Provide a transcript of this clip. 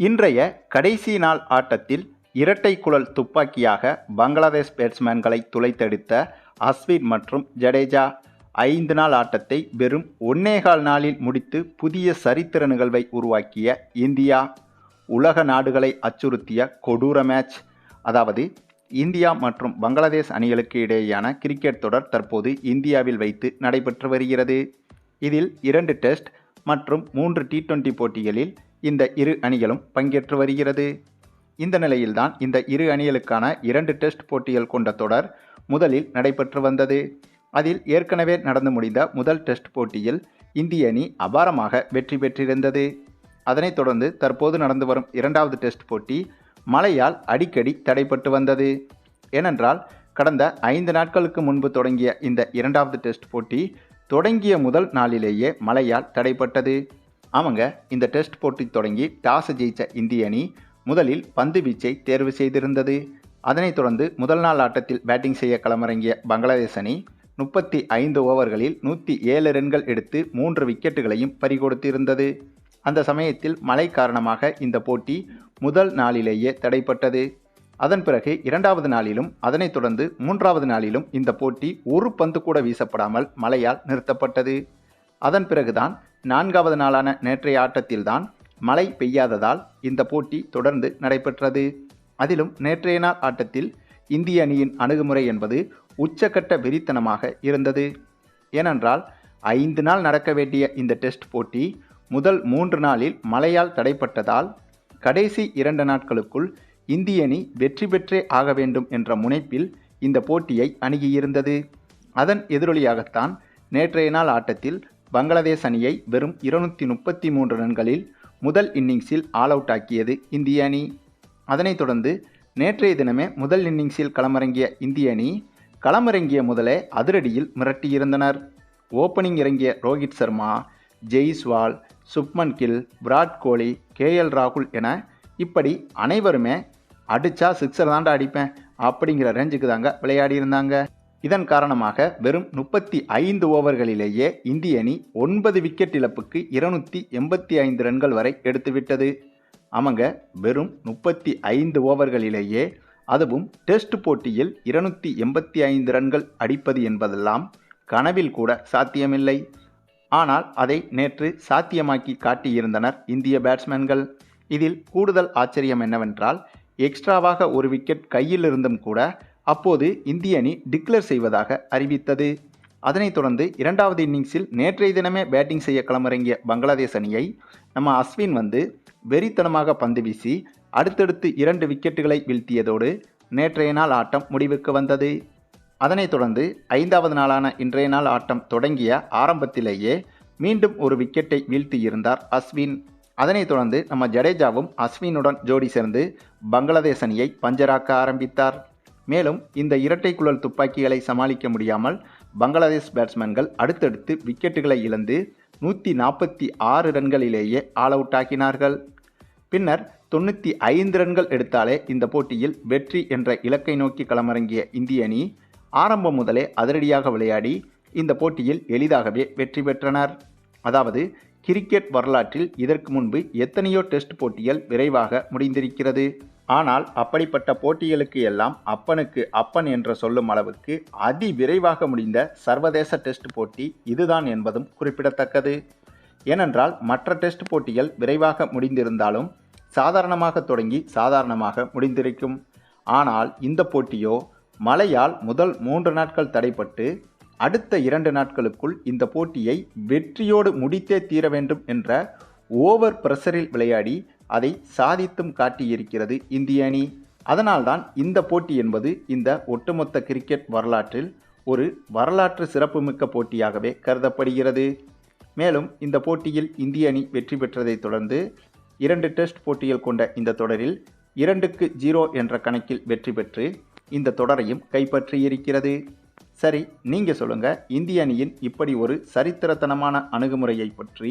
இன்றைய கடைசி நாள் ஆட்டத்தில் இரட்டை குழல் துப்பாக்கியாக பங்களாதேஷ் பேட்ஸ்மேன்களை துளைத்தெடுத்த அஸ்வின் மற்றும் ஜடேஜா ஐந்து நாள் ஆட்டத்தை வெறும் ஒன்னேகால் நாளில் முடித்து புதிய சரித்திர நிகழ்வை உருவாக்கிய இந்தியா உலக நாடுகளை அச்சுறுத்திய கொடூர மேட்ச் அதாவது இந்தியா மற்றும் பங்களாதேஷ் அணிகளுக்கு இடையேயான கிரிக்கெட் தொடர் தற்போது இந்தியாவில் வைத்து நடைபெற்று வருகிறது. இதில் இரண்டு டெஸ்ட் மற்றும் மூன்று டி டுவெண்டி போட்டிகளில் இந்த இரு அணிகளும் பங்கேற்று வருகிறது. இந்த நிலையில்தான் இந்த இரு அணிகளுக்கான இரண்டு டெஸ்ட் போட்டிகள் கொண்ட தொடர் முதலில் நடைபெற்று வந்தது. அதில் ஏற்கனவே நடந்து முடிந்த முதல் டெஸ்ட் போட்டியில் இந்திய அணி அபாரமாக வெற்றி பெற்றிருந்தது. அதனைத் தொடர்ந்து தற்போது நடந்து வரும் இரண்டாவது டெஸ்ட் போட்டி மழையால் அடிக்கடி தடைப்பட்டு வந்தது. ஏனென்றால் கடந்த ஐந்து நாட்களுக்கு முன்பு தொடங்கிய இந்த இரண்டாவது டெஸ்ட் போட்டி தொடங்கிய முதல் நாளிலேயே மழையால் தடைப்பட்டது ஆமாங்க இந்த டெஸ்ட் போட்டி தொடங்கி டாஸ் ஜெயித்த இந்திய அணி முதலில் பந்து வீச்சை தேர்வு செய்திருந்தது. அதனைத் தொடர்ந்து முதல் நாள் ஆட்டத்தில் பேட்டிங் செய்ய களமிறங்கிய பங்களாதேஷ் அணி முப்பத்தி ஐந்து ஓவர்களில் நூற்றி ஏழு ரன்கள் எடுத்து மூன்று விக்கெட்டுகளையும் பறிகொடுத்திருந்தது. அந்த சமயத்தில் மழை காரணமாக இந்த போட்டி முதல் நாளிலேயே தடைப்பட்டது. அதன் பிறகு இரண்டாவது நாளிலும் அதனைத் தொடர்ந்து மூன்றாவது நாளிலும் இந்த போட்டி ஒரு பந்து கூட வீசப்படாமல் மழையால் நிறுத்தப்பட்டது. அதன் பிறகுதான் நான்காவது நாளான நேற்றைய ஆட்டத்தில்தான் மழை பெய்யாததால் இந்த போட்டி தொடர்ந்து நடைபெற்றது. அதிலும் நேற்றைய நாள் ஆட்டத்தில் இந்திய அணியின் அணுகுமுறை என்பது உச்சக்கட்ட வெறித்தனமாக இருந்தது. ஏனென்றால் ஐந்து நாள் நடக்க வேண்டிய இந்த டெஸ்ட் போட்டி முதல் மூன்று நாளில் மழையால் தடைப்பட்டதால் கடைசி இரண்டு நாட்களுக்குள் இந்திய அணி வெற்றி பெற்றே ஆக வேண்டும் என்ற முனைப்பில் இந்த போட்டியை அணுகியிருந்தது. அதன் எதிரொலியாகத்தான் நேற்றைய நாள் ஆட்டத்தில் பங்களாதேஷ் அணியை வெறும் இருநூற்றி முப்பத்தி மூன்று ரன்களில் முதல் இன்னிங்ஸில் ஆல் அவுட் ஆக்கியது இந்திய அணி. அதனைத் தொடர்ந்து நேற்றைய தினமே முதல் இன்னிங்ஸில் களமிறங்கிய இந்திய அணி களமிறங்கிய முதலே அதிரடியில் மிரட்டியிருந்தனர். ஓப்பனிங் இறங்கிய ரோஹித் சர்மா ஜெய்ஸ்வால் சுப்மன் கில் விராட் கோலி கேஎல் ராகுல் என இப்படி அனைவருமே அடித்தா சிக்ஸர் தாண்டா அடிப்பேன் அப்படிங்கிற ரேஞ்சுக்கு தாங்க விளையாடி இருந்தாங்க இதன் காரணமாக வெறும் முப்பத்தி ஐந்து ஓவர்களிலேயே இந்திய அணி ஒன்பது விக்கெட் இழப்புக்கு இருநூற்றி எண்பத்தி ஐந்து ரன்கள் வரை எடுத்துவிட்டது. அவங்க வெறும் முப்பத்தி ஐந்து ஓவர்களிலேயே அதுவும் டெஸ்ட் போட்டியில் இருநூற்றி எண்பத்தி ஐந்து ரன்கள் அடிப்பது என்பதெல்லாம் கனவில் கூட சாத்தியமில்லை. ஆனால் அதை நேற்று சாத்தியமாக்கி காட்டியிருந்தனர் இந்திய பேட்ஸ்மேன்கள். இதில் கூடுதல் ஆச்சரியம் என்னவென்றால் எக்ஸ்ட்ராவாக ஒரு விக்கெட் கையில் இருந்தும் கூட அப்போது இந்திய அணி டிக்ளேர் செய்வதாக அறிவித்தது. அதனைத் தொடர்ந்து இரண்டாவது இன்னிங்ஸில் நேற்றைய தினமே பேட்டிங் செய்ய களமிறங்கிய பங்களாதேஷ் அணியை நம்ம அஸ்வின் வந்து வெறித்தனமாக பந்து வீசி அடுத்தடுத்து இரண்டு விக்கெட்டுகளை வீழ்த்தியதோடு நேற்றைய நாள் ஆட்டம் முடிவுக்கு வந்தது. அதனைத் தொடர்ந்து ஐந்தாவது நாளான இன்றைய நாள் ஆட்டம் தொடங்கிய ஆரம்பத்திலேயே மீண்டும் ஒரு விக்கெட்டை வீழ்த்தியிருந்தார் அஸ்வின். அதனைத் தொடர்ந்து நம்ம ஜடேஜாவும் அஸ்வினுடன் ஜோடி சேர்ந்து பங்களாதேஷ் அணியை பஞ்சராக்க ஆரம்பித்தார். மேலும் இந்த இரட்டை குழல் துப்பாக்கிகளை சமாளிக்க முடியாமல் பங்களாதேஷ் பேட்ஸ்மேன்கள் அடுத்தடுத்து விக்கெட்டுகளை இழந்து நூற்றி நாற்பத்தி ஆறு ரன்களிலேயே ஆல் அவுட் ஆக்கினார்கள். பின்னர் தொண்ணூற்றி ஐந்து ரன்கள் எடுத்தாலே இந்த போட்டியில் வெற்றி என்ற இலக்கை நோக்கி களமிறங்கிய இந்திய அணி ஆரம்பம் முதலே அதிரடியாக விளையாடி இந்த போட்டியில் எளிதாகவே வெற்றி பெற்றனர். அதாவது கிரிக்கெட் வரலாற்றில் இதற்கு முன்பு எத்தனையோ டெஸ்ட் போட்டிகள் விரைவாக முடிந்திருக்கிறது. ஆனால் அப்படிப்பட்ட போட்டிகளுக்கு எல்லாம் அப்பனுக்கு அப்பன் என்று சொல்லும் அளவுக்கு அதி விரைவாக முடிந்த சர்வதேச டெஸ்ட் போட்டி இதுதான் என்பதும் குறிப்பிடத்தக்கது. ஏனென்றால் மற்ற டெஸ்ட் போட்டிகள் விரைவாக முடிந்திருந்தாலும் சாதாரணமாக தொடங்கி சாதாரணமாக முடிந்திருக்கும். ஆனால் இந்த போட்டியோ மழையால் முதல் மூன்று நாட்கள் தடைப்பட்டு அடுத்த இரண்டு நாட்களுக்குள் இந்த போட்டியை வெற்றியோடு முடித்தே தீர வேண்டும் என்ற ஓவர் பிரஷரில் விளையாடி அதை சாதித்தும் காட்டியிருக்கிறது இந்திய அணி. அதனால்தான் இந்த போட்டி என்பது இந்த ஒட்டுமொத்த கிரிக்கெட் வரலாற்றில் ஒரு வரலாற்று சிறப்புமிக்க போட்டியாகவே கருதப்படுகிறது. மேலும் இந்த போட்டியில் இந்திய அணி வெற்றி பெற்றதைத் தொடர்ந்து இரண்டு டெஸ்ட் போட்டிகள் கொண்ட இந்த தொடரில் இரண்டுக்கு ஜீரோ என்ற கணக்கில் வெற்றி பெற்று இந்த தொடரையும் கைப்பற்றியிருக்கிறது. சரி நீங்கள் சொல்லுங்கள் இந்திய அணியின் இப்படி ஒரு சரித்திரத்தனமான அணுகுமுறையை பற்றி